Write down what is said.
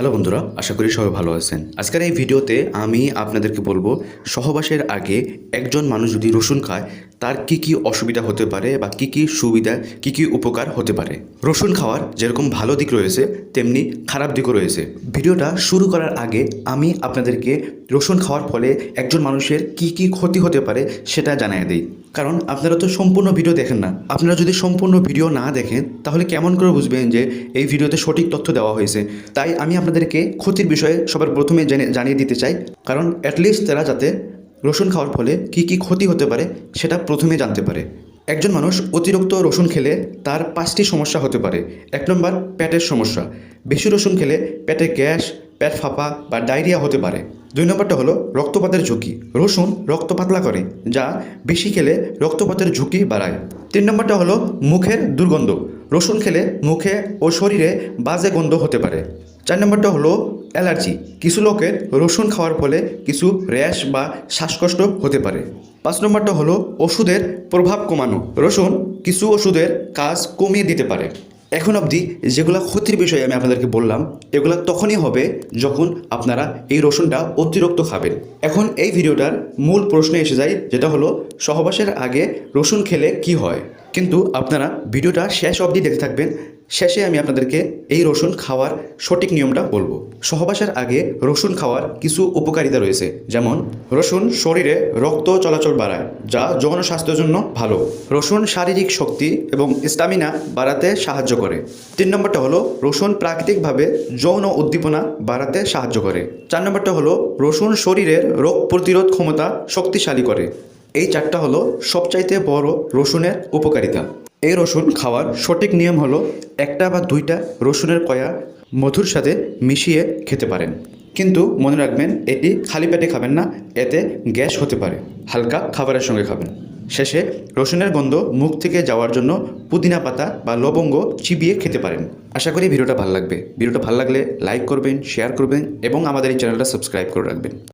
Hello বন্ধুরা, আশা করি সবাই ভালো আছেন। আজকের এই ভিডিওতে আমি আপনাদেরকে বলব, সহবাসের আগে একজন মানুষ যদি রসুন খায় তার কি কি অসুবিধা হতে পারে বা কি কি সুবিধা, কি কি উপকার হতে পারে? রসুন খাওয়ার যেরকম ভালো দিক রয়েছে, তেমনি খারাপ দিকও রয়েছে। ভিডিওটা শুরু করার আগে আমি আপনাদেরকে রসুন খাওয়ার ফলে একজন মানুষের কি কি ক্ষতি হতে পারে সেটা জানিয়ে দিই। কারণ আপনারা তো সম্পূর্ণ ভিডিও দেখেন না। আপনারা যদি সম্পূর্ণ ভিডিও না দেখেন, তাহলে কেমন করে বুঝবেন যে এই ভিডিওতে সঠিক তথ্য দেওয়া হয়েছে? তাই আমি আপনাদেরকে ক্ষতির বিষয়ে সবার প্রথমে জেনে, জানিয়ে দিতে চাই। কারণ অ্যাটলিস্ট তারা যাতে রসুন খাওয়ার ফলে কি কি ক্ষতি হতে পারে সেটা প্রথমে জানতে পারে। একজন মানুষ অতিরিক্ত রসুন খেলে তার পাঁচটি সমস্যা হতে পারে। এক নম্বর, পেটের সমস্যা। বেশি রসুন খেলে পেটে গ্যাস, পেট ফাঁপা বা ডায়রিয়া হতে পারে। দুই নম্বরটা হলো রক্তপাতের ঝুঁকি। রসুন রক্ত পাতলা করে, যা বেশি খেলে রক্তপাতের ঝুঁকি বাড়ায়। তিন নম্বরটা হলো মুখের দুর্গন্ধ। রসুন খেলে মুখে ও শরীরে বাজে গন্ধ হতে পারে। চার নম্বরটা হলো অ্যালার্জি। কিছু লোকের রসুন খাওয়ার ফলে কিছু র্যাশ বা শ্বাসকষ্ট হতে পারে। পাঁচ নম্বরটা হলো ওষুধের প্রভাব কমানো। রসুন কিছু ওষুধের কাজ কমিয়ে দিতে পারে। এখন অবধি যেগুলো ক্ষতির বিষয়ে আমি আপনাদেরকে বললাম, এগুলো তখনই হবে যখন আপনারা এই রসুনটা অতিরিক্ত খাবেন। এখন এই ভিডিওটার মূল প্রশ্নে এসে যায়, যেটা হলো সহবাসের আগে রসুন খেলে কি হয়? কিন্তু আপনারা ভিডিওটা শেষ অবধি দেখতে থাকবেন শেষে আমি আপনাদেরকে এই রসুন খাওয়ার সঠিক নিয়মটা বলব। সহবাসের আগে রসুন খাওয়ার কিছু উপকারিতা রয়েছে, যেমন রসুন শরীরে রক্ত চলাচল বাড়ায়, যা যৌন স্বাস্থ্যের জন্য ভালো। রসুন শারীরিক শক্তি এবং স্টামিনা বাড়াতে সাহায্য করে। তিন নম্বরটা হলো রসুন প্রাকৃতিকভাবে যৌন উদ্দীপনা বাড়াতে সাহায্য করে। চার নম্বরটা হলো রসুন শরীরের রোগ প্রতিরোধ ক্ষমতা শক্তিশালী করে। এই চারটা হলো সবচাইতে বড় রসুনের উপকারিতা। এই রসুন খাওয়ার সঠিক নিয়ম হলো একটা বা দুইটা রসুনের কয়া মধুর সাথে মিশিয়ে খেতে পারেন। কিন্তু মনে রাখবেন, এটি খালি পেটে খাবেন না, এতে গ্যাস হতে পারে। হালকা খাবারের সঙ্গে খাবেন। শেষে রসুনের গন্ধ মুখ থেকে যাওয়ার জন্য পুদিনা পাতা বা লবঙ্গ চিবিয়ে খেতে পারেন। আশা করি ভিডিওটা ভালো লাগবে। ভিডিওটা ভালো লাগলে লাইক করবেন, শেয়ার করবেন এবং আমাদের এই চ্যানেলটা সাবস্ক্রাইব করে রাখবেন।